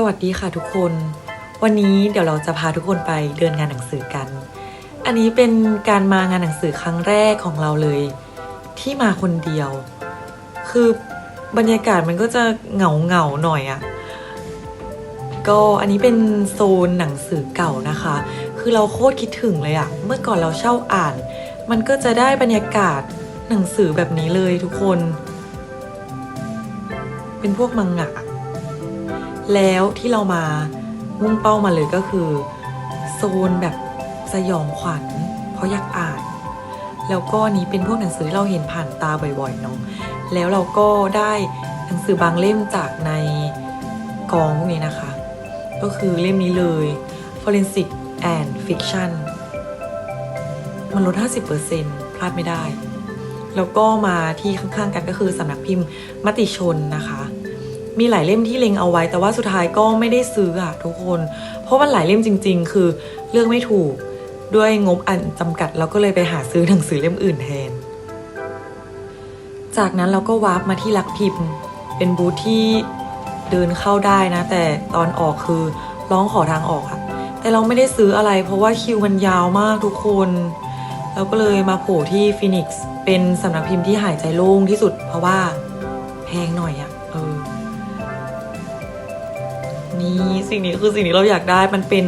สวัสดีค่ะทุกคน วันนี้เดี๋ยวเราจะพาทุกคนไปเดินงานหนังสือกัน อันนี้เป็นการมางานหนังสือครั้งแรกของเราเลย ที่มาคนเดียว คือบรรยากาศมันก็จะเหงาเหงาหน่อยอะก็อันนี้เป็นโซนหนังสือเก่านะคะ คือเราโคตรคิดถึงเลยอะ เมื่อก่อนเราเช่าอ่าน มันก็จะได้บรรยากาศหนังสือแบบนี้เลยทุกคน เป็นพวกมังงะ แล้วที่เรามามุ่งเป้ามาเลยก็คือ โซนแบบสยองขวัญเพราะอยากอ่าน แล้วก็นนี้เป็นพวกหนังสือที่เราเห็นผ่านตาบ่อยๆเนาะแล้วเราก็ได้หนังสือบางเล่มจากในกองพวกนี้นะคะ ก็คือเล่มนี้เลย Forensic and Fiction มันลด 50%พลาดไม่ได้ แล้วก็มาที่ข้างๆกันก็คือสำนักพิมพ์มติชนนะคะ มีหลายเล่มที่เล็งเอาไว้ แต่ว่าสุดท้ายก็ไม่ได้ซื้ออะทุกคน เพราะมันหลายเล่มจริง ๆ คือเลือกไม่ถูกด้วยงบอันจำกัดเราก็เลยไปหาซื้อหนังสือเล่มอื่นแทน จากนั้นเราก็วาร์ปมาที่ลักพิมพ์ เป็นบูธที่เดินเข้าได้นะ แต่ตอนออกคือร้องขอทางออกอะแต่เราไม่ได้ซื้ออะไร เพราะว่าคิวมันยาวมากทุกคนเราก็เลยมาโผล่ที่ฟินิกซ์เป็นสำนักพิมพ์ที่หายใจโล่งที่สุด เพราะว่าแพงหน่อยอะ นี่สิ่งนี้คือสิ่งที่เราอยากได้มันเป็น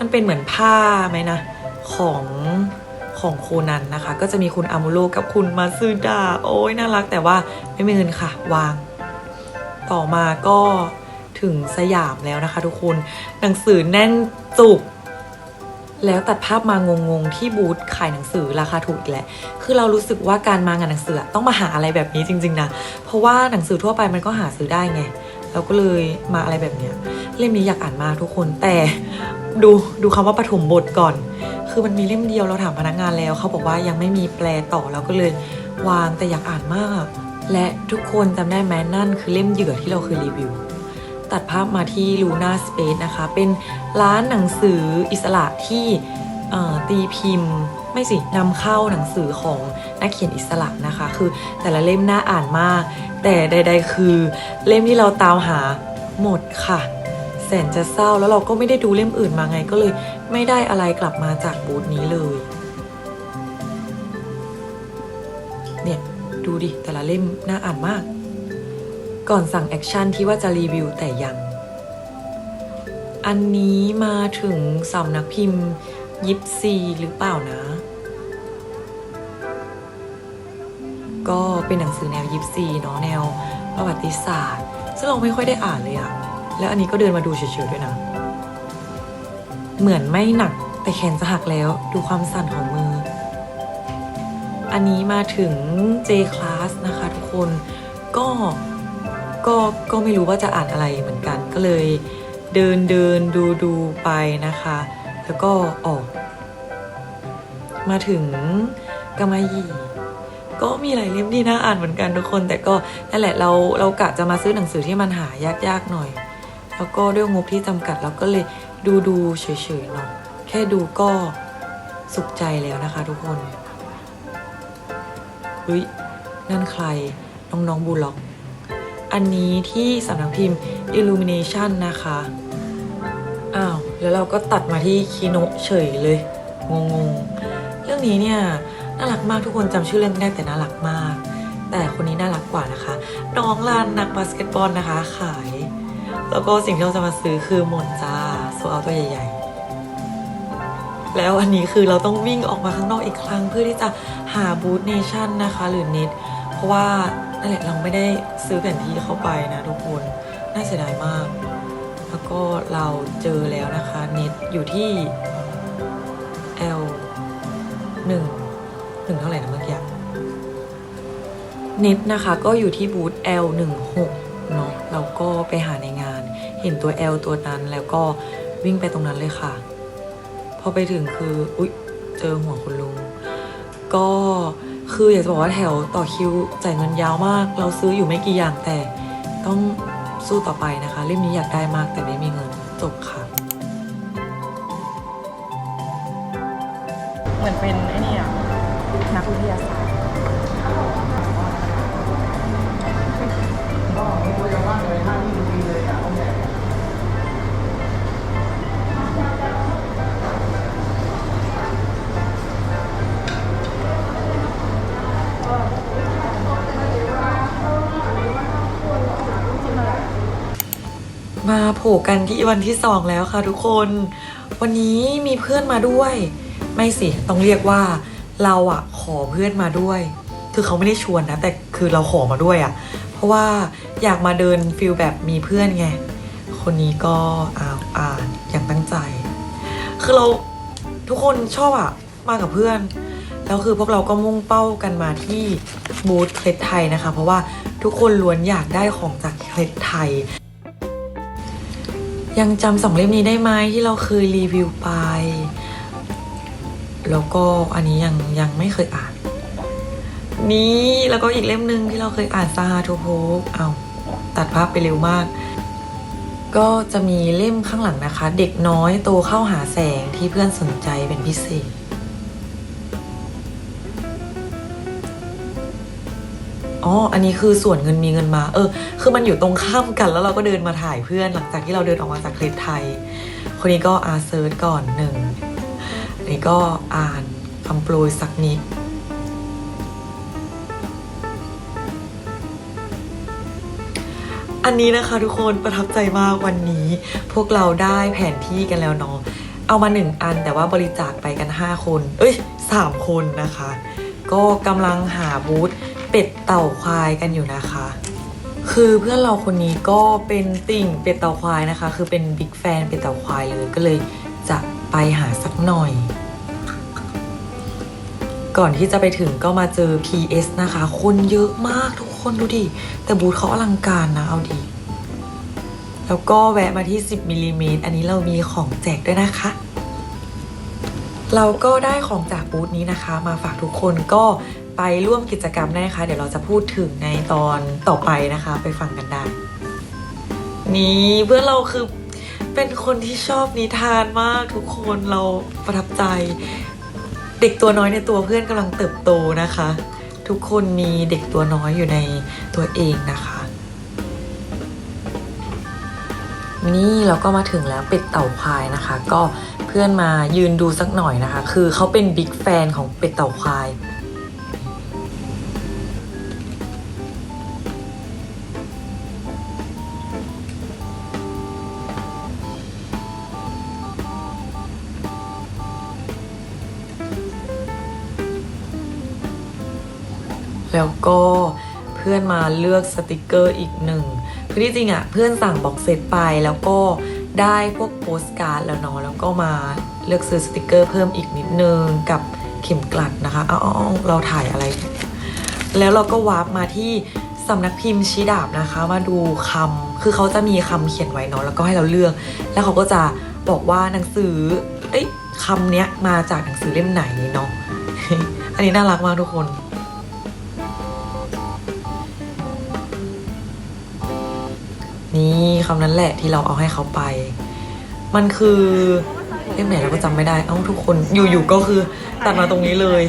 มันเป็นเหมือนผ้าไหมนะ ของของโคนันนะคะ ก็จะมีคุณอามูโรกับคุณมาซึดาโอ้ยน่ารักแต่ว่าไม่มีเงินค่ะ วาง ต่อมาก็ถึงสยามแล้วนะคะ ทุกคนหนังสือแน่นจุกแล้วตัดภาพมางงๆที่บูธขายหนังสือราคาถูกอีกแหละ คือเรารู้สึกว่าการมางานหนังสือต้องมาหาอะไรแบบนี้จริง ๆ นะ เพราะว่าหนังสือทั่วไปมันก็หาซื้อได้ไง เราก็เลยมาอะไรแบบเนี้ยเล่มนี้อยากอ่านมากทุกคนแต่ดูดูคำว่าปฐมบทก่อน คือมันมีเล่มเดียวเราถามพนักงานแล้วเขาบอกว่ายังไม่มีแปลต่อเราก็เลยวางแต่อยากอ่านมาก และทุกคนจำได้ไหมนั่นคือเล่มเหยื่อที่เราเคยรีวิว ตัดภาพมาที่ Luna Space นะคะ เป็นร้านหนังสืออิสระที่ตีพิมพ์ ไม่สินำเข้าหนังสือของ นักเขียนอิสระนะคะ คือแต่ละเล่มน่าอ่านมาก แต่ใด ๆ คือ เล่มที่เราตามหาหมดค่ะ แสนจะเศร้าแล้วเราก็ไม่ได้ดูเล่มอื่นมาไงก็เลย ไม่ได้อะไรกลับมาจากบูธนี้เลย เนี่ย ดูดิ แต่ละเล่มน่าอ่านมาก ก่อนสั่งแอคชั่นที่ว่าจะรีวิวแต่ยัง อันนี้มาถึงสำนักพิมพ์ยิปซีหรือเปล่านะ ก็เป็นหนังสือแนวยิปซีเนาะแนวประวัติศาสตร์ ซึ่งเราไม่ค่อยได้อ่านเลยอะแล้วอันนี้ก็เดินมาดูเฉยๆด้วยนะ เหมือนไม่หนักแต่แขนจะหักแล้วดูความสั่นของมือ อันนี้มาถึง J Class นะคะทุกคนก็ก็ก็ไม่รู้ว่าจะอ่านอะไรเหมือนกันก็เลยเดินเดินดูดูไปนะคะ แล้วก็ออก มาถึงกามายี ก็มีหลายเล่มที่น่าอ่านเหมือนกันทุกคน แต่ก็นั่นแหละเราเรากะจะมาซื้อหนังสือที่มันหายากๆหน่อย แล้วก็ด้วยงบที่จำกัดเราก็เลยดูดูๆเฉยๆเนาะแค่ดูก็สุขใจแล้วนะคะ ทุกคนเฮ้ยนั่นใครน้องๆบูล็อก อันนี้ที่สำนักพิมพ์ Illumination นะคะ อ้าว แล้วเราก็ตัดมาที่คีโนะเฉยเลย งงๆ เรื่องนี้เนี่ย น่ารักมากทุกคนจำชื่อเรื่องได้แต่น่ารักมาก แต่คนนี้น่ารักกว่านะคะ น้องลานนักบาสเกตบอลนะคะ ขาย แล้วก็สิ่งที่เราจะมาซื้อคือหมอนจ้าโซเอาตัวใหญ่ๆ แล้วอันนี้คือเราต้องวิ่งออกมาข้างนอกอีกครั้ง เพื่อที่จะหาบูธเนชั่นนะคะ หรือนิดเพราะว่านั่นแหละเราไม่ได้ซื้อแผนที่เข้าไปนะทุกคนน่าเสียดายมาก แล้วก็เราเจอแล้วนะคะนิดอยู่ที่ L 1 ถึงเท่าไหร่นะเมื่อกี้เน็ตนะคะก็อยู่ที่บูธ L16 เนาะเราก็ไปหาในงาน เห็นตัว L ตัวนั้นแล้วก็วิ่งไปตรงนั้นเลยค่ะ พอไปถึงคืออุ๊ยเจอหัวคุณลุง ก็คืออยากจะบอกว่าแถวต่อคิวจ่ายเงินยาวมาก เราซื้ออยู่ไม่กี่อย่างแต่ต้องสู้ต่อไปนะคะ เล่มนี้อยากได้มากแต่ไม่มีเงินจบค่ะ เหมือนเป็นไอ้นี่อะ นักวิทยาศาสตร์มาโผล่กันที่วันที่สองแล้วค่ะทุกคน วันนี้มีเพื่อนมาด้วย ไม่สิ ต้องเรียกว่าเราอะ ขอเพื่อนมาด้วย คือเขาไม่ได้ชวนนะ แต่คือเราขอมาด้วยอะเพราะว่าอยากมาเดินฟิลแบบมีเพื่อนไง คนนี้ก็อ่านอ่านอย่างตั้งใจ คือเราทุกคนชอบอะ มากับเพื่อน แล้วคือพวกเราก็มุ่งเป้ากันมาที่บูธเคล็ดไทยนะคะ เพราะว่าทุกคนล้วนอยากได้ของจากเคล็ดไทย ยังจำสองเล่มนี้ได้ไหมที่เราเคยรีวิวไป แล้วก็อันนี้ยังยังไม่เคยอ่าน นี่แล้วก็อีกเล่มหนึ่งที่เราเคยอ่านซาฮาโทโพกเอาตัดภาพไปเร็วมาก ก็จะมีเล่มข้างหลังนะคะ เด็กน้อยโตเข้าหาแสงที่เพื่อนสนใจเป็นพิเศษอ๋อ อันนี้คือส่วนเงินมีเงินมา เออ คือมันอยู่ตรงข้ามกันแล้วเราก็เดินมาถ่ายเพื่อนหลังจากที่เราเดินออกมาจากเคลดไทย คนนี้ก็อาเซิร์ชก่อนหนึ่ง นี้ก็อ่านคำโปรยสักนิด อันนี้นะคะทุกคนประทับใจมากวันนี้พวกเราได้แผนที่กันแล้วเนาะเอามาหนึ่งอันแต่ว่าบริจาคไปกัน 5 คน เอ้ยสามคนนะคะ ก็กำลังหาบูธเป็ดเต่าควายกันอยู่นะคะ คือเพื่อนเราคนนี้ก็เป็นติ่งเป็ดเต่าควายนะคะ คือเป็นบิ๊กแฟนเป็ดเต่าควายเลยก็เลยจะไปหาสักหน่อย ก่อนที่จะไปถึงก็มาเจอ PS นะคะ คนเยอะมากทุกคนดูดิ แต่บูธเขาอลังการนะ เอาดีแล้วก็แวะมาที่ 10มิลลิเมตรอันนี้เรามีของแจกด้วยนะคะ เราก็ได้ของจากบูธนี้นะคะ มาฝากทุกคนก็ไปร่วมกิจกรรมได้นะคะ เดี๋ยวเราจะพูดถึงในตอนต่อไปนะคะ ไปฟังกันได้ นี่เพื่อนเราคือเป็นคนที่ชอบนิทานมากทุกคนเราประทับใจ เด็กตัวน้อยในตัวเพื่อนกำลังเติบโตนะคะ ทุกคนมีเด็กตัวน้อยอยู่ในตัวเองนะคะ นี่เราก็มาถึงแล้วเป็ดเต่าควายนะคะ ก็เพื่อนมายืนดูสักหน่อยนะคะ คือเขาเป็นบิ๊กแฟนของเป็ดเต่าควาย แล้วก็เพื่อนมาเลือกสติกเกอร์อีกหนึ่งคือที่จริงอะ่ะเพื่อนสั่งบ็อกเซตไปแล้วก็ได้พวกโปสการ์ดแล้วเนาะแล้วก็มาเลือกซื้อสติกเกอร์เพิ่มอีกนิดนึงกับเข็มกลัดนะคะอาเอาเอาเราถ่ายอะไร แล้วเราก็วาร์ปมาที่สำนักพิมพ์ชีดาบนะคะ มาดูคำคือเขาจะมีคำเขียนไว้เนาะแล้วก็ให้เราเลือก แล้วเขาก็จะบอกว่าหนังสือเอ้ยคำเนี้ยมาจากหนังสือเล่มไหนเนาะอันนี้น่ารักมากทุกคน นี่คำนั้นแหละที่เราเอาให้เขาไป มันคือเล่มไหนเราก็จำไม่ได้ เอ้าทุกคนอยู่ๆก็คือตัดมาตรงนี้เลย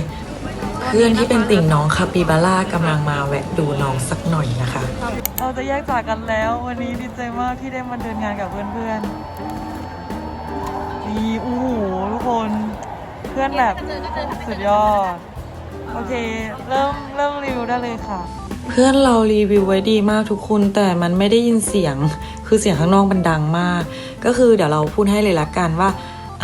เพื่อนที่เป็นติ่งน้องคาปิบาร่ากำลังมาแวะดูน้องสักหน่อยนะคะ เราจะแยกจากกันแล้ว วันนี้ดีใจมากที่ได้มาเดินงานกับเพื่อนๆนี่โอ้โหทุกคนเพื่อนแบบสุดยอด โอเค เริ่มเริ่มรีวิวได้เลยค่ะ เพื่อนเรารีวิวไว้ดีมากทุกคนแต่มันไม่ได้ยินเสียง คือเสียงข้างนอกมันดังมาก ก็คือเดี๋ยวเราพูดให้เลยละกันว่า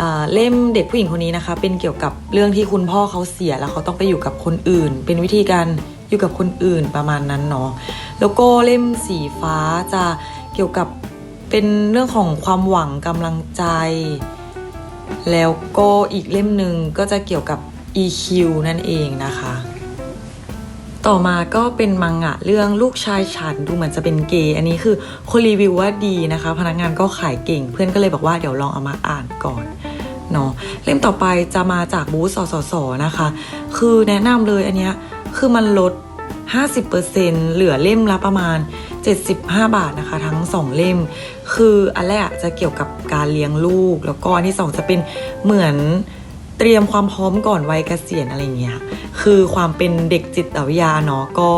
อ่าเล่มเด็กผู้หญิงคนนี้นะคะ เป็นเกี่ยวกับเรื่องที่คุณพ่อเขาเสียแล้วเขาต้องไปอยู่กับคนอื่น เป็นวิธีการอยู่กับคนอื่นประมาณนั้นเนาะแล้วก็เล่มสีฟ้าจะเกี่ยวกับเป็นเรื่องของความหวังกำลังใจ แล้วก็อีกเล่มหนึ่งก็จะเกี่ยวกับ EQ นั่นเองนะคะ ต่อมาก็เป็นมังงะเรื่องลูกชายฉันดูเหมือนจะเป็นเกย์อันนี้คือคนรีวิวว่าดีนะคะ พนักงานก็ขายเก่ง เพื่อนก็เลยบอกว่าเดี๋ยวลองเอามาอ่านก่อนเนาะเล่มต่อไปจะมาจากบูธสสสนะคะ คือแนะนำเลยอันเนี้ยคือมันลด 50%เหลือเล่มละประมาณ 75 บาทนะคะ ทั้ง 2 เล่ม คืออันแรกจะเกี่ยวกับการเลี้ยงลูก แล้วก็อันที่สองจะเป็นเหมือน เตรียมความพร้อมก่อนวัยเกษียณอะไรเงี้ยคือความเป็นเด็กจิตวิทยาเนาะก็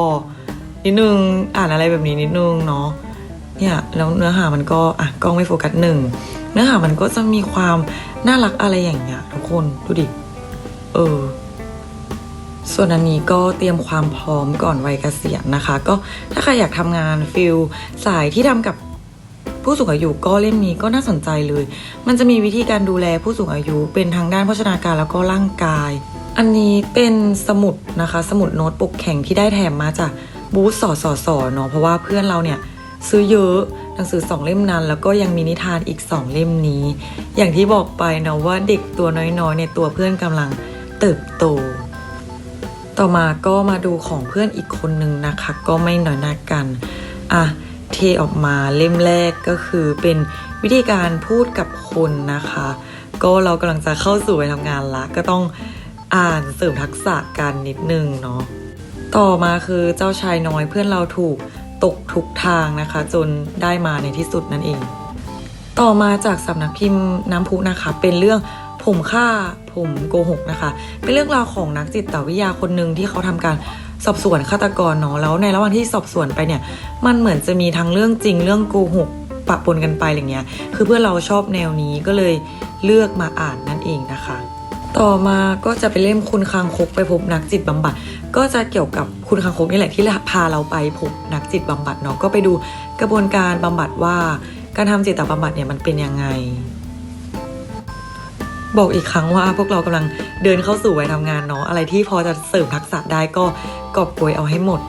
นิดนึงอ่านอะไรแบบนี้นิดนึงเนาะเนี่ยแล้วเนื้อหามันก็อะกล้องไม่โฟกัสหนึ่งเนื้อหามันก็จะมีความน่ารักอะไรอย่างเงี้ยทุกคนดูดิเออส่วนอันนี้ก็เตรียมความพร้อมก่อนวัยเกษียณนะคะ ก็ถ้าใครอยากทำงานฟิลสายที่ทำกับ ผู้สูงอายุก็เล่มนี้ก็น่าสนใจเลย มันจะมีวิธีการดูแลผู้สูงอายุเป็นทางด้านโภชนาการแล้วก็ร่างกาย อันนี้เป็นสมุดนะคะ สมุดโน้ตปกแข็งที่ได้แถมมาจากบูธสอสอสอเนาะเพราะว่าเพื่อนเราเนี่ยซื้อเยอะหนังสือสองเล่มนั้น แล้วก็ยังมีนิทานอีกสองเล่มนี้ อย่างที่บอกไปนะว่าเด็กตัวน้อยๆในตัวเพื่อนกำลังเติบโต ต่อมาก็มาดูของเพื่อนอีกคนนึงนะคะ ก็ไม่น้อยหน้ากันอะ ที่ออกมาเล่มแรกก็คือเป็นวิธีการพูดกับคนนะคะ ก็เรากำลังจะเข้าสู่วัยทำงานละ ก็ต้องอ่านเสริมทักษะกันนิดนึงเนาะต่อมาคือเจ้าชายน้อยเพื่อนเราถูกตกทุกทางนะคะ จนได้มาในที่สุดนั่นเอง ต่อมาจากสำนักพิมพ์น้ำพุนะคะ เป็นเรื่องผมฆ่าผมโกหกนะคะ เป็นเรื่องราวของนักจิตวิทยาคนหนึ่งที่เขาทำการ สอบสวนฆาตกรเนาะแล้วในระหว่างที่สอบสวนไปเนี่ย มันเหมือนจะมีทั้งเรื่องจริงเรื่องโกหกปะปนกันไปอะไรเงี้ย คือเพื่อนเราชอบแนวนี้ก็เลยเลือกมาอ่านนั่นเองนะคะ ต่อมาก็จะไปเล่มคุณคางคกไปพบนักจิตบำบัด ก็จะเกี่ยวกับคุณคางคกนี่แหละที่พาเราไปพบนักจิตบำบัดเนาะ ก็ไปดูกระบวนการบำบัดว่า การทำจิตบำบัดเนี่ยมันเป็นยังไง บอกอีกครั้งว่าพวกเรากำลังเดินเข้าสู่วัยทำงานเนาะอะไรที่พอจะเสริมทักษะได้ก็กอบโกยเอาให้หมด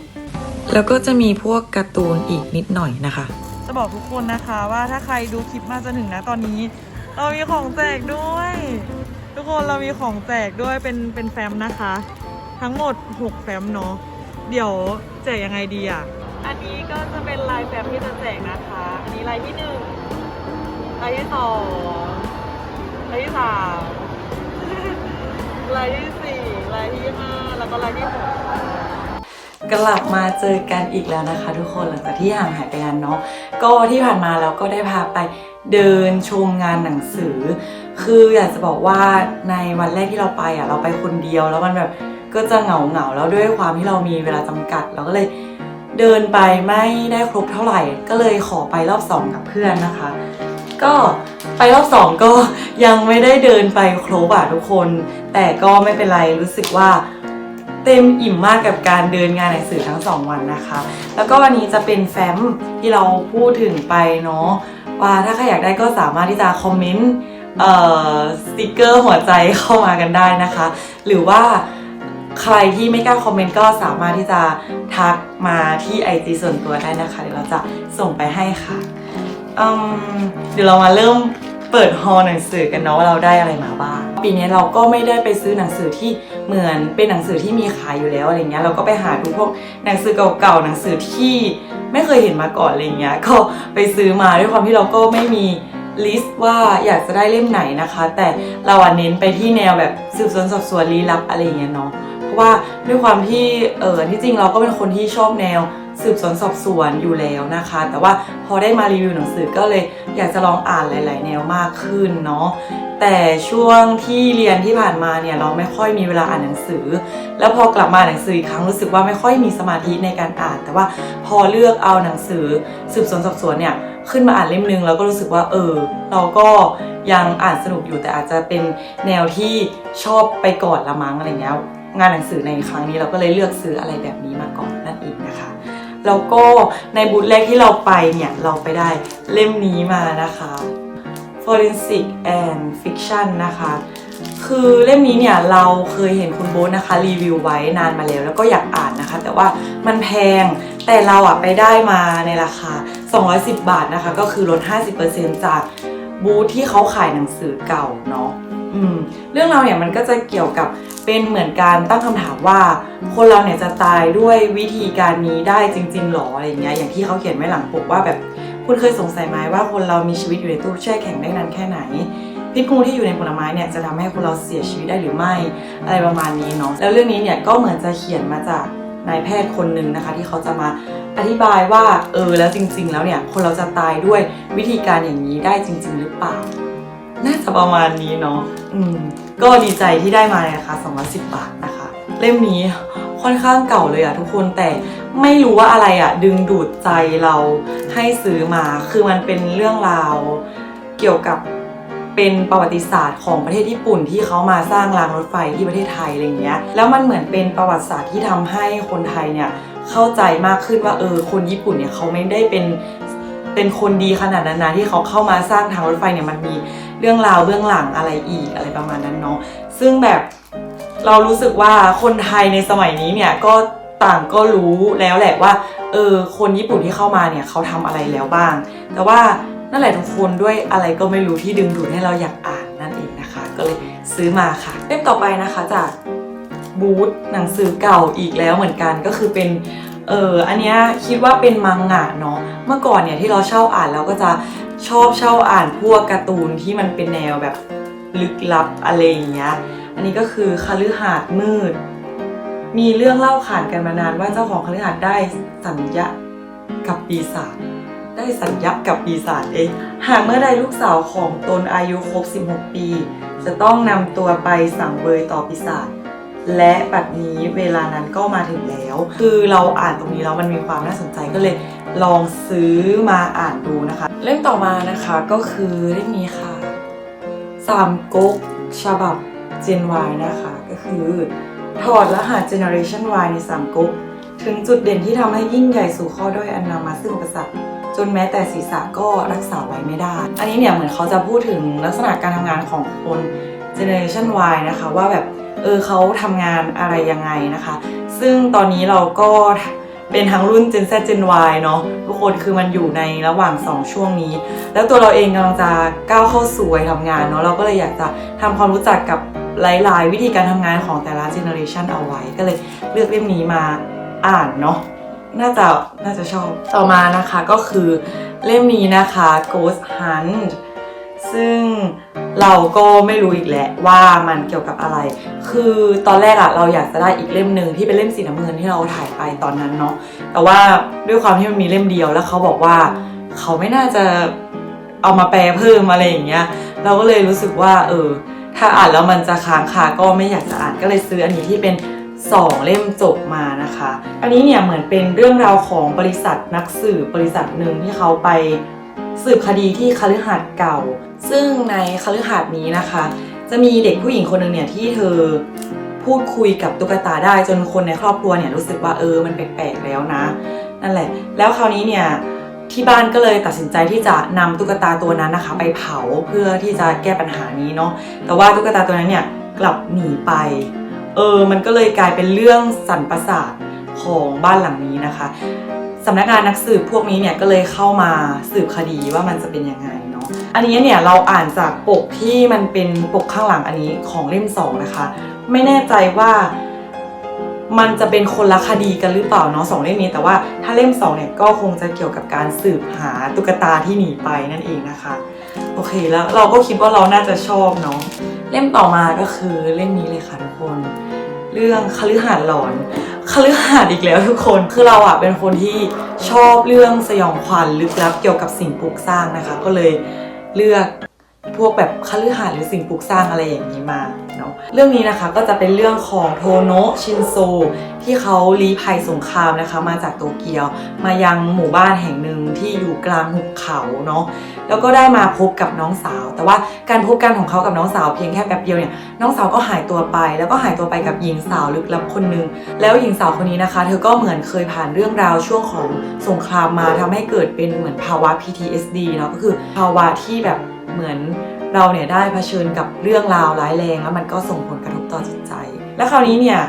แล้วก็จะมีพวกการ์ตูนอีกนิดหน่อยนะคะ จะบอกทุกคนนะคะว่าถ้าใครดูคลิปมาจนถึงนะตอนนี้ เรามีของแจกด้วย ทุกคนเรามีของแจกด้วยเป็นเป็นแฟ้มนะคะ ทั้งหมด 6 แฟ้มเนาะเดี๋ยวแจกยังไงดีอะอันนี้ก็จะเป็นลายแฟ้มที่จะแจกนะคะ อันนี้ลายที่หนึ่งลายที่สองลายที่สามลายที่สี่ลายที่ห้าแล้วก็ลายที่หกกลับมาเจอกันอีกแล้วนะคะ ทุกคนหลังจากที่ห่างหายไปนานเนาะก็ที่ผ่านมาเราก็ได้พาไปเดินชมงานหนังสือ คืออยากจะบอกว่าในวันแรกที่เราไปอะเราไปคนเดียวแล้วมันแบบก็จะเหงาเหงาแล้วด้วยความที่เรามีเวลาจำกัดเราก็เลยเดินไปไม่ได้ครบเท่าไหร่ ก็เลยขอไปรอบสองกับเพื่อนนะคะ ก็ไปรอบสองก็ยังไม่ได้เดินไปครบอะทุกคน แต่ก็ไม่เป็นไรรู้สึกว่าเต็มอิ่มมากกับการเดินงานหนังสือทั้งสองวันนะคะ แล้วก็วันนี้จะเป็นแฟ้มที่เราพูดถึงไปเนาะว่าถ้าใครอยากได้ก็สามารถที่จะคอมเมนต์สติกเกอร์หัวใจเข้ามากันได้นะคะ หรือว่าใครที่ไม่กล้าคอมเมนต์ก็สามารถที่จะทักมาที่ IG ส่วนตัวได้นะคะ เดี๋ยวเราจะส่งไปให้ค่ะ อืมเดี๋ยวเรามาเริ่มเปิดฮอลหนังสือกันเนาะว่าเราได้อะไรมาบ้างปีนี้เราก็ไม่ได้ไปซื้อหนังสือที่เหมือนเป็นหนังสือที่มีขายอยู่แล้วอะไรเงี้ยเราก็ไปหาดูพวกหนังสือเก่าๆหนังสือที่ไม่เคยเห็นมาก่อนอะไรเงี้ยก็ไปซื้อมาด้วยความที่เราก็ไม่มีลิสต์ว่าอยากจะได้เล่มไหนนะคะ แต่เราอะเน้นไปที่แนวแบบสืบสวนสอบสวนลี้ลับอะไรเงี้ยเนาะเพราะว่าด้วยความที่เออที่จริงเราก็เป็นคนที่ชอบแนว สืบสวนสอบสวนอยู่แล้วนะคะ แต่ว่าพอได้มารีวิวหนังสือก็เลยอยากจะลองอ่านหลาย ๆ แนวมากขึ้นเนาะแต่ช่วงที่เรียนที่ผ่านมาเนี่ยเราไม่ค่อยมีเวลาอ่านหนังสือ แล้วพอกลับมาหนังสืออีกครั้งรู้สึกว่าไม่ค่อยมีสมาธิในการอ่าน แต่ว่าพอเลือกเอาหนังสือสืบสวนสอบสวนเนี่ยขึ้นมาอ่านเล่มนึงแล้วก็รู้สึกว่าเออ เราก็ยังอ่านสนุกอยู่แต่อาจจะเป็นแนวที่ชอบไปก่อนละมั้งอะไรเงี้ยงานหนังสือในครั้งนี้เราก็เลยเลือกซื้ออะไรแบบนี้มาก่อนนั่นเองนะคะ แล้วก็ในบูธแรกที่เราไปเนี่ย เราไปได้เล่มนี้มานะคะ Forensic and Fiction นะคะ คือเล่มนี้เนี่ยเราเคยเห็นคุณโบ๊ทนะคะ รีวิวไว้นานมาแล้ว แล้วก็อยากอ่านนะคะ แต่ว่ามันแพงแต่เราอะไปได้มาในราคา 210 บาทนะคะ ก็คือลด 50%จากบูธที่เขาขายหนังสือเก่าเนาะ อืมเรื่องเราเนี่ยมันก็จะเกี่ยวกับเป็นเหมือนการตั้งคำถามว่า คนเราเนี่ยจะตายด้วยวิธีการนี้ได้จริงๆหรออะไรเงี้ยอย่างที่เขาเขียนไว้หลังปกว่าแบบคุณเคยสงสัยไหมว่าคนเรามีชีวิตอยู่ในตู้แช่แข็งได้นานแค่ไหนพิษงูที่อยู่ในผลไม้เนี่ยจะทำให้คนเราเสียชีวิตได้หรือไม่อะไรประมาณนี้เนาะแล้วเรื่องนี้เนี่ยก็เหมือนจะเขียนมาจากนายแพทย์คนหนึ่งนะคะ ที่เขาจะมาอธิบายว่าเออแล้วจริง ๆ แล้วเนี่ยคนเราจะตายด้วยวิธีการอย่างนี้ได้จริง ๆ หรือเปล่า น่าจะประมาณนี้เนาะอืมก็ดีใจที่ได้มาในราคา210 บาทนะคะ เล่มนี้ค่อนข้างเก่าเลยอะทุกคนแต่ไม่รู้ว่าอะไรอะดึงดูดใจเราให้ซื้อมาคือมันเป็นเรื่องราวเกี่ยวกับเป็นประวัติศาสตร์ของประเทศญี่ปุ่นที่เขามาสร้างรางรถไฟที่ประเทศไทยอะไรเงี้ย แล้วมันเหมือนเป็นประวัติศาสตร์ที่ทำให้คนไทยเนี่ยเข้าใจมากขึ้นว่าเออคนญี่ปุ่นเนี่ยเขาไม่ได้เป็นเป็นคนดีขนาดนั้นนะที่เขาเข้ามาสร้างทางรถไฟเนี่ยมันมี รื่องราวเบื้องหลังอะไรอีกอะไรประมาณนั้นเนาะซึ่งแบบเรารู้สึกว่าคนไทยในสมัยนี้เนี่ยก็ต่างก็รู้แล้วแหละว่าเออคนญี่ปุ่นที่เข้ามาเนี่ยเขาทำอะไรแล้วบ้าง แต่ว่านั่นแหละทุกคนด้วยอะไรก็ไม่รู้ที่ดึงดูดให้เราอยากอ่านนั่นเองนะคะ ก็เลยซื้อมาค่ะเล่มต่อไปนะคะจากบูธหนังสือเก่าอีกแล้วเหมือนกันก็คือเป็นเอออันนี้คิดว่าเป็นมังงะเนาะเมื่อก่อนเนี่ยที่เราเช่าอ่านเราก็จะ ชอบเช่าอ่านพวกการ์ตูนที่มันเป็นแนวแบบลึกลับอะไรอย่างเงี้ย อันนี้ก็คือคฤหาสน์มืด มีเรื่องเล่าขานกันมานานว่าเจ้าของคฤหาสน์ได้สัญญากับปีศาจได้สัญญากับปีศาจเองหากเมื่อใดลูกสาวของตนอายุครบ 16 ปี จะต้องนำตัวไปสั่งเบยต่อปีศาจ และปัดนี้เวลานั้นก็มาถึงแล้ว คือเราอ่านตรงนี้แล้วมันมีความน่าสนใจก็เลยลองซื้อมาอ่านดูนะคะ เล่มต่อมานะคะก็คือเล่มนี้ค่ะสามก๊กฉบับ Gen Y นะคะก็คือถอดรหัส Generation Y ในสามก๊กถึงจุดเด่นที่ทำให้ยิ่งใหญ่สู่ข้อด้อยอันนำมาซึ่งอุปสรรคจนแม้แต่ศีรษะก็รักษาไว้ไม่ได้ อันนี้เนี่ยเหมือนเขาจะพูดถึงลักษณะการทำงานของคน Generation Y นะคะว่าแบบ เออเขาทำงานอะไรยังไงนะคะ ซึ่งตอนนี้เราก็เป็นทั้งรุ่น Gen Z Gen Y เนาะทุกคนคือมันอยู่ในระหว่าง 2 ช่วงนี้ แล้วตัวเราเองกำลังจะก้าวเข้าสู่วัยทำงานเนาะเราก็เลยอยากจะทำความรู้จักกับหลาย ๆ วิธีการทำงานของแต่ละเจเนอเรชันเอาไว้ ก็เลยเลือกเล่มนี้มาอ่านเนาะน่าจะน่าจะชอบ ต่อมานะคะก็คือเล่มนี้นะคะ Ghost Hunt ซึ่งเราก็ไม่รู้อีกแหละว่ามันเกี่ยวกับอะไร คือตอนแรกอะเราอยากจะได้อีกเล่มหนึ่งที่เป็นเล่มสีน้ำเงินที่เราถ่ายไปตอนนั้นเนาะ แต่ว่าด้วยความที่มันมีเล่มเดียวแล้วเขาบอกว่า เขาไม่น่าจะเอามาแปลเพิ่มอะไรอย่างเงี้ย เราก็เลยรู้สึกว่า เออ ถ้าอ่านแล้วมันจะค้างคาก็ไม่อยากจะอ่านก็เลยซื้ออันนี้ที่เป็น2เล่มจบมานะคะ อันนี้เนี่ยเหมือนเป็นเรื่องราวของบริษัทนักสืบบริษัทหนึ่งที่เขาไป สืบคดีที่คฤหาสน์เก่า ซึ่งในคฤหาสน์นี้นะคะ จะมีเด็กผู้หญิงคนหนึ่งเนี่ยที่เธอพูดคุยกับตุ๊กตาได้จนคนในครอบครัวเนี่ยรู้สึกว่าเออมันแปลกๆแล้วนะ นั่นแหละ แล้วคราวนี้เนี่ยที่บ้านก็เลยตัดสินใจที่จะนำตุ๊กตาตัวนั้นนะคะ ไปเผาเพื่อที่จะแก้ปัญหานี้เนาะแต่ว่าตุ๊กตาตัวนั้นเนี่ยกลับหนีไป เออ มันก็เลยกลายเป็นเรื่องสันประสาทของบ้านหลังนี้นะคะ สำนักงานนักสืบพวกนี้เนี่ยก็เลยเข้ามาสืบคดีว่ามันจะเป็นยังไงเนาะอันนี้เนี่ยเราอ่านจากปกที่มันเป็นปกข้างหลังอันนี้ของเล่มสองนะคะ ไม่แน่ใจว่ามันจะเป็นคนละคดีกันหรือเปล่าเนาะสองเล่มนี้แต่ว่าถ้าเล่มสองเนี่ยก็คงจะเกี่ยวกับการสืบหาตุ๊กตาที่หนีไปนั่นเองนะคะ โอเคแล้วเราก็คิดว่าเราน่าจะชอบเนาะเล่มต่อมาก็คือเล่มนี้เลยค่ะทุกคน เรื่องคฤหาสน์หลอนคฤหาสน์อีกแล้วทุกคนคือเราอะเป็นคนที่ชอบเรื่องสยองขวัญลึกลับเกี่ยวกับสิ่งปลูกสร้างนะคะ ก็เลยเลือกพวกแบบคฤหาสน์หรือสิ่งปลูกสร้างอะไรอย่างนี้มา เนาะเรื่องนี้นะคะก็จะเป็นเรื่องของโทโนะชินโซที่เขาลี้ภัยสงครามนะคะ มาจากโตเกียว มายังหมู่บ้านแห่งหนึ่งที่อยู่กลางหุบเขาเนาะแล้วก็ได้มาพบกับน้องสาว แต่ว่าการพบกันของเขากับน้องสาวเพียงแค่แป๊บเดียวเนี่ยน้องสาวก็หายตัวไป แล้วก็หายตัวไปกับหญิงสาวลึกลับคนหนึ่งแล้วหญิงสาวคนนี้นะคะ เธอก็เหมือนเคยผ่านเรื่องราวช่วงของสงครามมาทำให้เกิดเป็นเหมือนภาวะ PTSD เนาะก็คือภาวะที่แบบ เหมือนเราเนี่ยได้เผชิญกับเรื่องราวร้ายแรง แล้วมันก็ส่งผลกระทบต่อจิตใจ และคราวนี้เนี่ย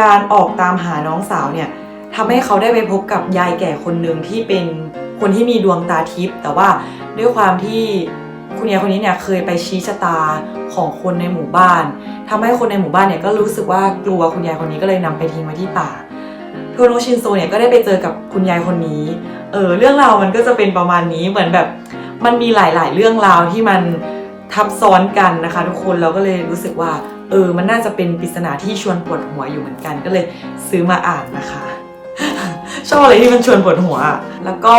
การออกตามหาน้องสาวเนี่ยทำให้เขาได้ไปพบกับยายแก่คนหนึ่งที่เป็นคนที่มีดวงตาทิพย์แต่ว่าด้วยความที่คุณยายคนนี้เนี่ยเคยไปชี้ชะตาของคนในหมู่บ้านทำให้คนในหมู่บ้านเนี่ยก็รู้สึกว่ากลัวคุณยายคนนี้ก็เลยนำไปทิ้งไว้ที่ป่าโทโนชินโซเนี่ยก็ได้ไปเจอกับคุณยายคนนี้เออเรื่องราวมันก็จะเป็นประมาณนี้เหมือนแบบ มันมีหลาย ๆ เรื่องราวที่มันทับซ้อนกันนะคะ ทุกคนเราก็เลยรู้สึกว่า เออ มันน่าจะเป็นปริศนาที่ชวนปวดหัวอยู่เหมือนกัน ก็เลยซื้อมาอ่านนะคะ ชอบอะไรที่มันชวนปวดหัว แล้วก็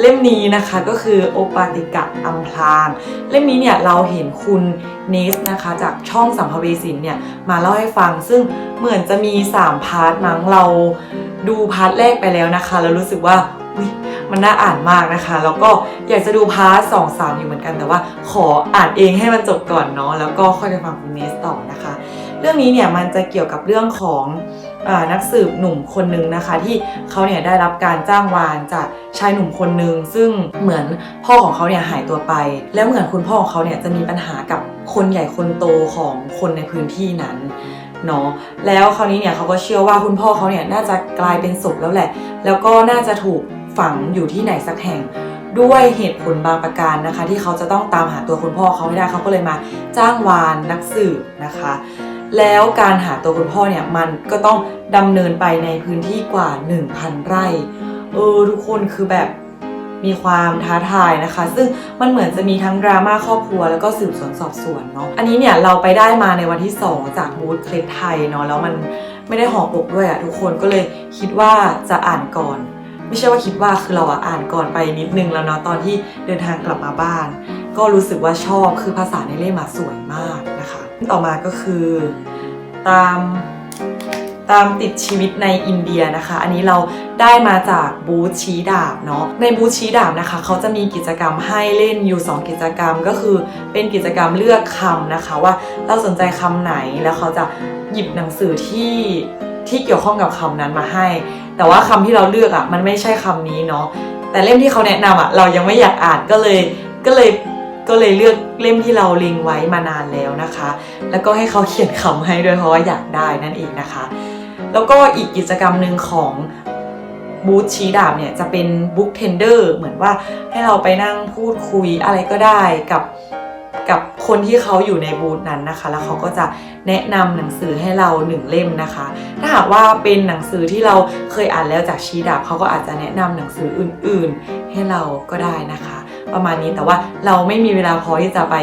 เล่มนี้นะคะก็คือโอปาติกะอัมพลางเล่มนี้เนี่ยเราเห็นคุณเนสนะคะ จากช่องสัมภเวสินเนี่ยมาเล่าให้ฟัง ซึ่งเหมือนจะมี 3 พาร์ทมั้งเราดูพาร์ทแรกไปแล้วนะคะ แล้วรู้สึกว่า มันน่าอ่านมากนะคะ แล้วก็อยากจะดูพาร์ทสองสามอยู่เหมือนกันแต่ว่า ขออ่านเองให้มันจบก่อนเนาะแล้วก็ค่อยไปฟังคุณเนสต่อนะคะ เรื่องนี้เนี่ยมันจะเกี่ยวกับเรื่องของอนักสืบหนุ่มคนหนึ่งนะคะ ที่เขาเนี่ยได้รับการจ้างวานจากชายหนุ่มคนหนึ่งซึ่งเหมือนพ่อของเขาเนี่ยหายตัวไป แล้วเหมือนคุณพ่อของเขาเนี่ยจะมีปัญหากับคนใหญ่คนโตของคนในพื้นที่นั้นเนาะแล้วคราวนี้เนี่ยเขาก็เชื่อว่าคุณพ่อเขาเนี่ยน่าจะกลายเป็นศพแล้วแหละ แล้วก็น่าจะถูก ฝังอยู่ที่ไหนสักแห่ง ด้วยเหตุผลบางประการนะคะ ที่เขาจะต้องตามหาตัวคุณพ่อเขาให้ได้เขาก็เลยมาจ้างวานนักสืบนะคะ แล้วการหาตัวคุณพ่อเนี่ยมันก็ต้องดำเนินไปในพื้นที่กว่า 1,000 ไร่เออทุกคนคือแบบมีความท้าทายนะคะ ซึ่งมันเหมือนจะมีทั้งดราม่าครอบครัวแล้วก็สืบสวนสอบสวนเนาะอันนี้เนี่ยเราไปได้มาในวันที่ 2 จากบูธเคล็ดไทยเนาะแล้วมันไม่ได้ห่อปกด้วยอะทุกคนก็เลยคิดว่าจะอ่านก่อน ไม่ใช่ว่าคิดว่าคือเราอ,อ่านก่อนไปนิดนึงแล้วเนาะตอนที่เดินทางกลับมาบ้าน ก็รู้สึกว่าชอบคือภาษาในเล่มสวยมากนะคะ ต่อมาก็คือตามตามติดชีวิตในอินเดียนะคะ อันนี้เราได้มาจากบูธชี้ดาบเนาะ ในบูธชี้ดาบนะคะ เขาจะมีกิจกรรมให้เล่นอยู่ 2 กิจกรรมก็คือเป็นกิจกรรมเลือกคำนะคะ ว่าเราสนใจคำไหนแล้วเขาจะหยิบหนังสือที่ ที่เกี่ยวข้องกับคำนั้นมาให้ แต่ว่าคำที่เราเลือกอะมันไม่ใช่คำนี้เนาะแต่เล่มที่เขาแนะนำอะเรายังไม่อยากอ่านก็เลยก็เลยก็เลยเลือกเล่มที่เราล็งไว้มานานแล้วนะคะ แล้วก็ให้เขาเขียนคำให้ด้วยเพราะว่าอยากได้นั่นเองนะคะ แล้วก็อีกกิจกรรมหนึ่งของบูธชี้ดาบเนี่ยจะเป็นบุ๊กเทนเดอร์เหมือนว่าให้เราไปนั่งพูดคุยอะไรก็ได้กับ กับคนที่เขาอยู่ในบูธนั้นนะคะ แล้วเขาก็จะแนะนำหนังสือให้เราหนึ่งเล่มนะคะ ถ้าหากว่าเป็นหนังสือที่เราเคยอ่านแล้วจากชีดาบเขาก็อาจจะแนะนำหนังสืออื่น ๆ ให้เราก็ได้นะคะ ประมาณนี้แต่ว่าเราไม่มีเวลาพอที่จะไป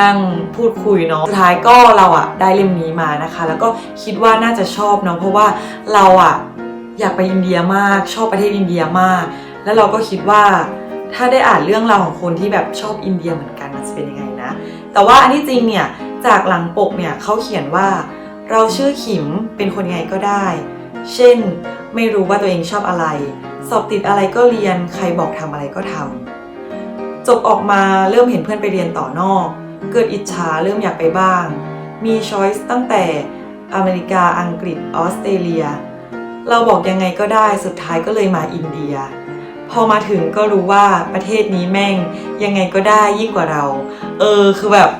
นั่งพูดคุยเนาะสุดท้ายก็เราอะได้เล่มนี้มานะคะ แล้วก็คิดว่าน่าจะชอบเนาะเพราะว่าเราอะอยากไปอินเดียมากชอบประเทศอินเดียมาก แล้วเราก็คิดว่า ถ้าได้อ่านเรื่องราวของคนที่แบบชอบอินเดียเหมือนกันมันจะเป็นยังไงนะ แต่ว่าอันที่จริงเนี่ยจากหลังปกเนี่ยเขาเขียนว่า เราชื่อขิมเป็นคนยังไงก็ได้ เช่น ไม่รู้ว่าตัวเองชอบอะไร สอบติดอะไรก็เรียนใครบอกทำอะไรก็ทำจบออกมาเริ่มเห็นเพื่อนไปเรียนต่อนอก เกิดอิจฉาเริ่มอยากไปบ้าง มีช้อยส์ตั้งแต่อเมริกาอังกฤษออสเตรเลีย เราบอกยังไงก็ได้สุดท้ายก็เลยมาอินเดีย พอมาถึงก็รู้ว่าประเทศนี้แม่งยังไงก็ได้ยิ่งกว่าเรา เออคือแบบ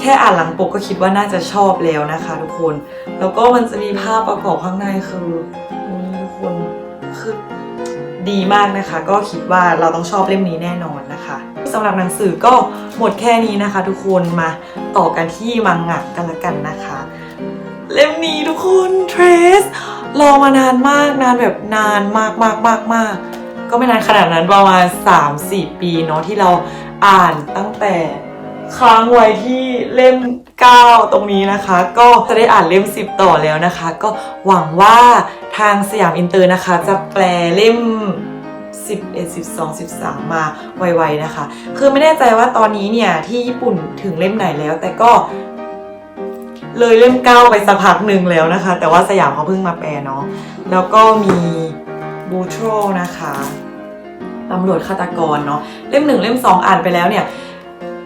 แค่อ่านหลังปกก็คิดว่าน่าจะชอบแล้วนะคะทุกคน แล้วก็มันจะมีภาพประกอบข้างในคือนี่ทุกคนคือดีมากนะคะ ก็คิดว่าเราต้องชอบเล่มนี้แน่นอนนะคะสำหรับหนังสือก็หมดแค่นี้นะคะ ทุกคนมาต่อกันที่มังงะกันละกันนะคะ เล่มนี้ทุกคนเทรสรอมานานมากนานแบบนานมากมากมากมาก ก็ไม่นานขนาดนั้นประมาณ 3-4 ปีเนาะที่เราอ่านตั้งแต่ค้างไว้ที่เล่ม 9 ตรงนี้นะคะ ก็จะได้อ่านเล่ม 10 ต่อแล้วนะคะ ก็หวังว่าทางสยามอินเตอร์นะคะ จะแปลเล่ม 11 12 13 มาไวๆนะคะ คือไม่แน่ใจว่าตอนนี้เนี่ย ที่ญี่ปุ่นถึงเล่มไหนแล้ว แต่ก็ เลยเล่ม 9 ไปสักพักหนึ่งแล้วนะคะ แต่ว่าสยามเขาเพิ่งมาแปลเนาะแล้วก็มี บูโทรนะคะตำรวจฆาตกรเนาะเล่มหนึ่งเล่มสองอ่านไปแล้วเนี่ย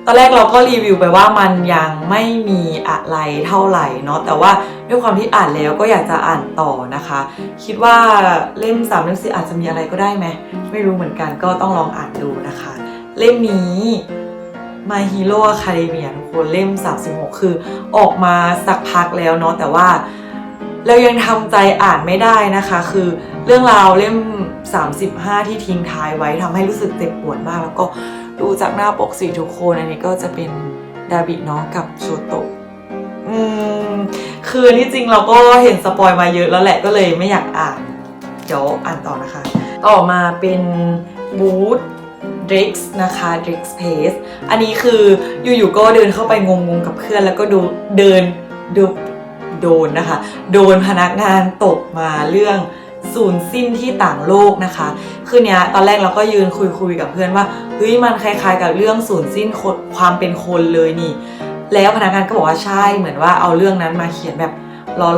ตอนแรกเราก็รีวิวไปว่ามันยังไม่มีอะไรเท่าไหร่เนาะแต่ว่าด้วยความที่อ่านแล้วก็อยากจะอ่านต่อนะคะ คิดว่าเล่ม3เล่ม4อาจจะมีอะไรก็ได้ไหมไม่รู้เหมือนกันก็ต้องลองอ่านดูนะคะ เล่มนี้ My Hero Academia ทุกคนเล่ม 36 คือออกมาสักพักแล้วเนาะแต่ว่า เรายังทำใจอ่านไม่ได้นะคะ คือเรื่องราวเล่ม 35 ที่ทิ้งท้ายไว้ทำให้รู้สึกเจ็บปวดมาก แล้วก็ดูจากหน้าปกสีทุกคนอันนี้ก็จะเป็นดาบิเนาะกับโชโตะอืมคือที่จริงเราก็เห็นสปอยมาเยอะแล้วแหละก็เลยไม่อยากอ่าน เดี๋ยวอ่านต่อนะคะ ต่อมาเป็นบูธ Drix นะคะ Drix Pace อันนี้คืออยู่ๆก็เดินเข้าไปงงๆกับเพื่อนแล้วก็ดูเดินดู โดนนะคะ โดนพนักงานตกมาเรื่องศูนย์สิ้นที่ต่างโลกนะคะ คือเนี้ยตอนแรกเราก็ยืนคุยๆกับเพื่อนว่าเฮ้ยมันคล้ายๆ กับเรื่องศูนย์สิ้นคนความเป็นคนเลยนี่ แล้วพนักงานก็บอกว่าใช่เหมือนว่าเอาเรื่องนั้นมาเขียนแบบ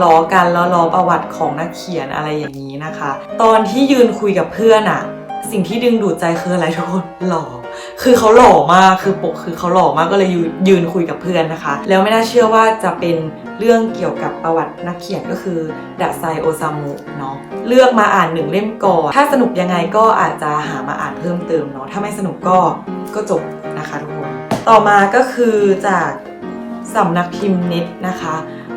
ล้อๆกันล้อๆประวัติของนักเขียนอะไรอย่างนี้นะคะ ตอนที่ยืนคุยกับเพื่อนอะสิ่งที่ดึงดูดใจคืออะไรทุกคนหล่อ คือเขาหล่อมากคือปกคือเขาหล่อมากก็เลยยืนคุยกับเพื่อนนะคะ แล้วไม่น่าเชื่อว่าจะเป็นเรื่องเกี่ยวกับประวัตินักเขียนก็คือดะไซโอซามุเนาะเลือกมาอ่านหนึ่งเล่มก่อน ถ้าสนุกยังไงก็อาจจะหามาอ่านเพิ่มเติมเนาะถ้าไม่สนุกก็ก็จบนะคะทุกคนต่อมาก็คือจากสำนักพิมพ์เน็ตนะคะ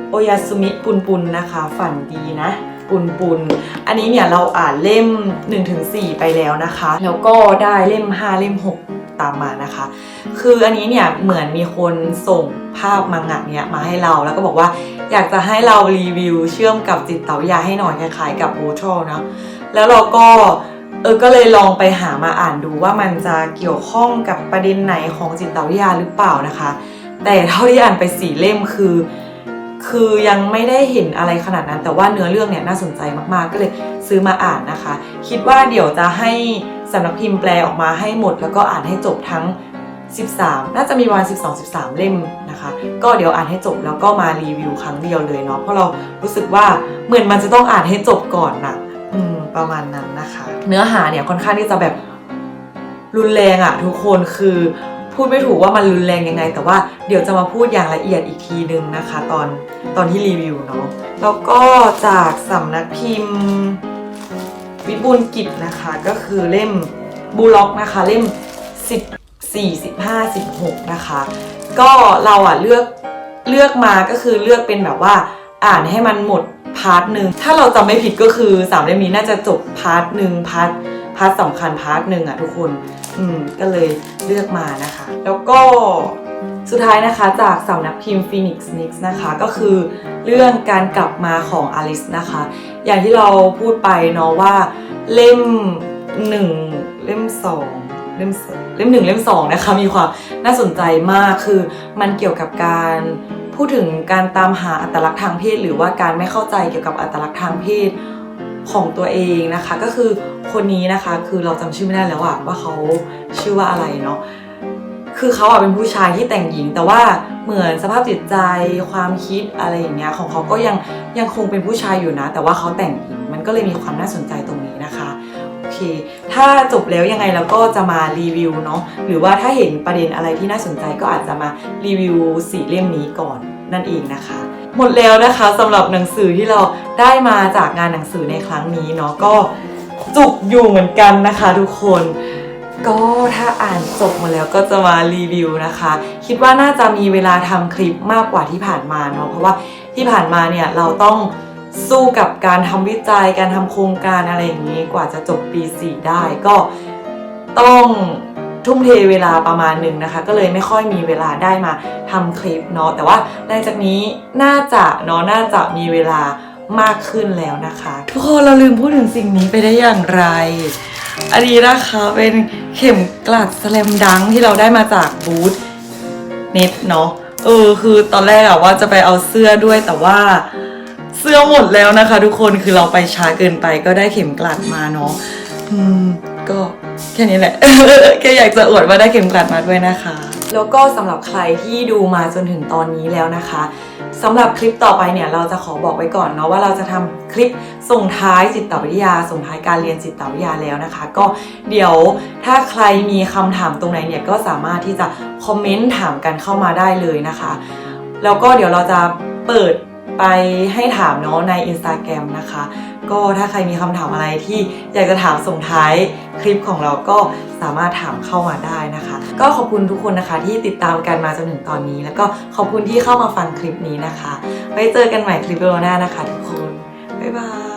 โอยาสุมิปุนปุนนะคะ ฝันดีนะ ปุนปุนอันนี้เนี่ยเราอ่านเล่ม 1-4 ไปแล้วนะคะ แล้วก็ได้เล่ม 5 เล่ม 6 ตามมานะคะ คืออันนี้เนี่ยเหมือนมีคนส่งภาพมังงะเนี่ยมาให้เราแล้วก็บอกว่าอยากจะให้เรารีวิวเชื่อมกับจิตวิทยาให้หน่อยคล้ายๆกับโบทรเนะแล้วเราก็เออก็เลยลองไปหามาอ่านดูว่ามันจะเกี่ยวข้องกับประเด็นไหนของจิตวิทยาหรือเปล่านะคะ แต่เท่าที่อ่านไปสี่เล่มคือ คือยังไม่ได้เห็นอะไรขนาดนั้น แต่ว่าเนื้อเรื่องเนี่ยน่าสนใจมากๆ ก็เลยซื้อมาอ่านนะคะ คิดว่าเดี๋ยวจะให้สำนักพิมพ์แปลออกมาให้หมด แล้วก็อ่านให้จบทั้ง 13 น่าจะมีวัน 12 13 เล่มนะคะ ก็เดี๋ยวอ่านให้จบแล้วก็มารีวิวครั้งเดียวเลยเนาะเพราะเรารู้สึกว่าเหมือนมันจะต้องอ่านให้จบก่อนนะอืมประมาณนั้นนะคะ เนื้อหาเนี่ยค่อนข้างที่จะแบบรุนแรงอะทุกคนคือ พูดไม่ถูกว่ามันรุนแรงยังไง แต่ว่าเดี๋ยวจะมาพูดอย่างละเอียดอีกทีนึงนะคะ ตอนตอนที่รีวิวเนาะแล้วก็จากสำนักพิมพ์ วิบูลกิจนะคะ ก็คือเล่มบูล็อกนะคะ เล่ม 14 15 16 นะคะ ก็เราอะเลือกเลือกมาก็คือเลือกเป็นแบบว่าอ่านให้มันหมดพาร์ทหนึ่งถ้าเราจำไม่ผิดก็คือสามเล่มนี้น่าจะจบพาร์ทหนึ่งพาร์ทพาร์ทสำคัญพาร์ทหนึ่งอะทุกคน อืมก็เลยเลือกมานะคะ แล้วก็สุดท้ายนะคะจากสำนักพิมพ์ Phoenix Nix นะคะก็คือเรื่องการกลับมาของอลิสนะคะ อย่างที่เราพูดไปเนาะว่าเล่มหนึ่งเล่มสองเล่มเล่มหนึ่งเล่มสองนะคะมีความน่าสนใจมากคือมันเกี่ยวกับการพูดถึงการตามหาอัตลักษณ์ทางเพศ หรือว่าการไม่เข้าใจเกี่ยวกับอัตลักษณ์ทางเพศ ของตัวเองนะคะ ก็คือคนนี้นะคะคือเราจำชื่อไม่ได้แล้วอะว่าเขาชื่อว่าอะไรเนาะคือเขาอะเป็นผู้ชายที่แต่งหญิง แต่ว่าเหมือนสภาพจิตใจความคิดอะไรอย่างเงี้ยของเขาก็ยังยังคงเป็นผู้ชายอยู่นะ แต่ว่าเขาแต่งหญิงมันก็เลยมีความน่าสนใจตรงนี้นะคะโอเค ถ้าจบแล้วยังไงเราก็จะมารีวิวเนาะหรือว่าถ้าเห็นประเด็นอะไรที่น่าสนใจก็อาจจะมารีวิวสี่เล่มนี้ก่อนนั่นเองนะคะ หมดแล้วนะคะสำหรับหนังสือที่เรา ได้มาจากงานหนังสือในครั้งนี้เนาะก็จุกอยู่เหมือนกันนะคะทุกคน ก็ถ้าอ่านจบมาแล้วก็จะมารีวิวนะคะ คิดว่าน่าจะมีเวลาทำคลิปมากกว่าที่ผ่านมาเนาะเพราะว่าที่ผ่านมาเนี่ยเราต้องสู้กับการทำวิจัยการทำโครงการอะไรอย่างนี้กว่าจะจบปี 4 ได้ก็ต้องทุ่มเทเวลาประมาณหนึ่งนะคะ ก็เลยไม่ค่อยมีเวลาได้มาทำคลิปเนาะแต่ว่าหลังจากนี้น่าจะเนาะน่าจะมีเวลา มากขึ้นแล้วนะคะ ทุกคนเราลืมพูดถึงสิ่งนี้ไปได้อย่างไร อันนี้นะคะเป็นเข็มกลัดสแลมดังที่เราได้มาจากบูธเน็ตเนาะเออคือตอนแรกอะว่าจะไปเอาเสื้อด้วยแต่ว่าเสื้อหมดแล้วนะคะ ทุกคนคือเราไปช้าเกินไปก็ได้เข็มกลัดมาเนาะอืมก็แค่นี้แหละแค่อยากจะอวดว่าได้เข็มกลัดมาด้วยนะคะ แล้วก็สำหรับใครที่ดูมาจนถึงตอนนี้แล้วนะคะ สำหรับคลิปต่อไปเนี่ยเราจะขอบอกไว้ก่อนเนาะว่าเราจะทำคลิปส่งท้ายจิตวิทยา ส่งท้ายการเรียนจิตวิทยาแล้วนะคะ ก็เดี๋ยวถ้าใครมีคำถามตรงไหนเนี่ยก็สามารถที่จะคอมเมนต์ถามกันเข้ามาได้เลยนะคะ แล้วก็เดี๋ยวเราจะเปิดไปให้ถามเนาะใน Instagram นะคะ ก็ถ้าใครมีคำถามอะไรที่อยากจะถามส่งท้ายคลิปของเราก็สามารถถามเข้ามาได้นะคะ ก็ขอบคุณทุกคนนะคะที่ติดตามกันมาจนถึงตอนนี้ แล้วก็ขอบคุณที่เข้ามาฟังคลิปนี้นะคะ ไว้เจอกันใหม่คลิปโอหน้านะคะ ทุกคน บ๊ายบาย